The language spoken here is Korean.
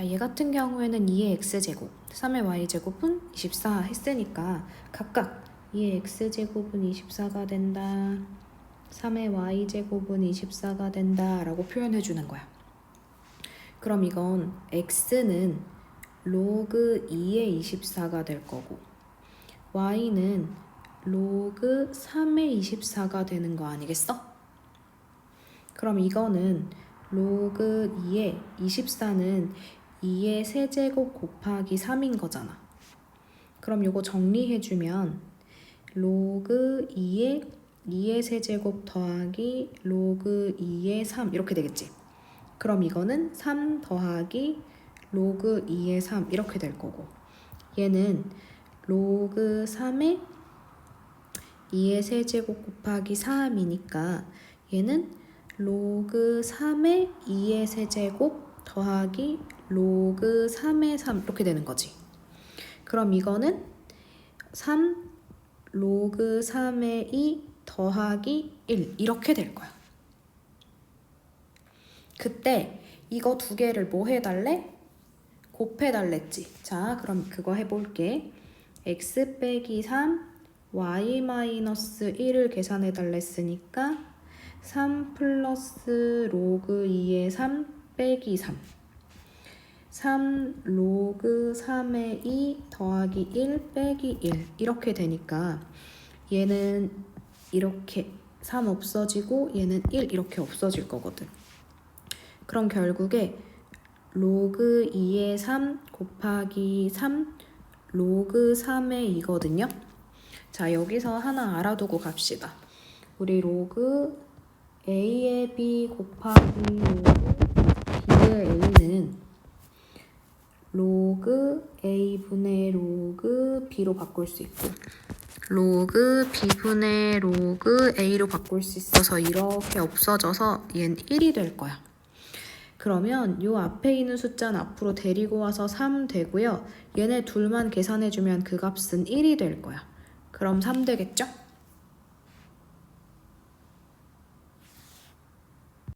자, 얘 같은 경우에는 2의 x제곱, 3의 y제곱은 24 했으니까 각각 2의 x제곱은 24가 된다. 3의 y제곱은 24가 된다. 라고 표현해 주는 거야. 그럼 이건 x는 로그 2의 24가 될 거고 y는 로그 3의 24가 되는 거 아니겠어? 그럼 이거는 로그 2의 24는 2의 세제곱 곱하기 3인 거잖아. 그럼 요거 정리해주면 로그 2의 2의 세제곱 더하기 로그 2의 3 이렇게 되겠지. 그럼 이거는 3 더하기 로그 2의 3 이렇게 될 거고 얘는 로그 3의 2의 세제곱 곱하기 3이니까 얘는 로그 3의 2의 세제곱 더하기 로그 3의 3 이렇게 되는 거지. 그럼 이거는 3 로그 3의 2 더하기 1 이렇게 될 거야. 그때 이거 두 개를 뭐 해달래? 곱해달랬지. 자, 그럼 그거 해볼게. x 빼기 3, y 마이너스 1을 계산해달랬으니까 3 플러스 로그 2의 3 빼기 3. 3 로그 3의 2 더하기 1 빼기 1 이렇게 되니까 얘는 이렇게 3 없어지고 얘는 1 이렇게 없어질 거거든. 그럼 결국에 로그 2의 3 곱하기 3 로그 3의 2거든요. 자, 여기서 하나 알아두고 갑시다. 우리 로그 A의 B 곱하기 로그 A는 로그 A분의 로그 B로 바꿀 수 있고 로그 B분의 로그 A로 바꿀 수 있어서 이렇게 없어져서 얘는 1이 될 거야. 그러면 요 앞에 있는 숫자는 앞으로 데리고 와서 3 되고요. 얘네 둘만 계산해주면 그 값은 1이 될 거야. 그럼 3 되겠죠?